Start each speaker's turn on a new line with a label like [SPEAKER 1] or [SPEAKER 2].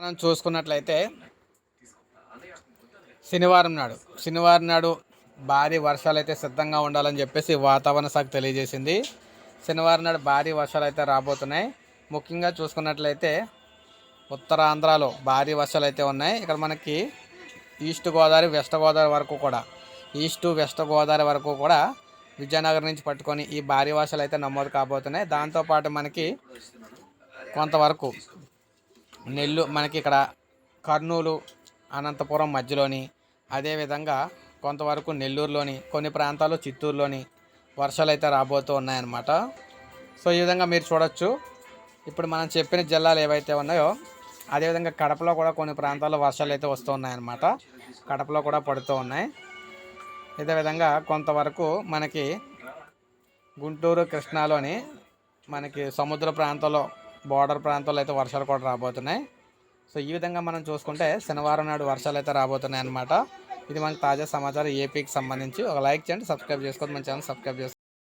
[SPEAKER 1] మనం చూసుకున్నట్లయితే శనివారం నాడు శనివారం నాడు భారీ వర్షాలు అయితే సిద్ధంగా ఉండాలని చెప్పేసి వాతావరణ శాఖ తెలియజేసింది. శనివారం నాడు భారీ వర్షాలు అయితే రాబోతున్నాయి. ముఖ్యంగా చూసుకున్నట్లయితే ఉత్తరాంధ్రలో భారీ వర్షాలు అయితే ఉన్నాయి. ఇక్కడ మనకి ఈస్ట్ గోదావరి వెస్ట్ గోదావరి వరకు కూడా ఈస్ట్ వెస్ట్ గోదావరి వరకు కూడా విజయనగరం నుంచి పట్టుకొని ఈ భారీ వర్షాలు అయితే నమోదు కాబోతున్నాయి. దాంతోపాటు మనకి కొంతవరకు నెల్లూరు మనకి ఇక్కడ కర్నూలు అనంతపురం మధ్యలోని అదేవిధంగా కొంతవరకు నెల్లూరులోని కొన్ని ప్రాంతాల్లో చిత్తూరులోని వర్షాలు అయితే రాబోతూ ఉన్నాయన్నమాట. సో ఈ విధంగా మీరు చూడొచ్చు. ఇప్పుడు మనం చెప్పిన జిల్లాలు ఏవైతే ఉన్నాయో అదేవిధంగా కడపలో కూడా కొన్ని ప్రాంతాల్లో వర్షాలు అయితే వస్తూ ఉన్నాయన్నమాట. కడపలో కూడా పడుతూ ఉన్నాయి. ఇదే విధంగా కొంతవరకు మనకి గుంటూరు కృష్ణాలోని మనకి సముద్ర ప్రాంతంలో బోర్డర్ ప్రాంతాల్లో అయితే వర్షాలు కూడా రాబోతున్నాయి. సో ఈ విధంగా మనం చూసుకుంటే శనివారం నాడు వర్షాలు అయితే రాబోతున్నాయి అన్నమాట ఇది మనకు తాజా సమాచారం. ఏపీకి సంబంధించి ఒక లైక్ చేయండి సబ్స్క్రైబ్ చేసుకోండి మన ఛానల్ సబ్స్క్రైబ్ చేసుకోండి.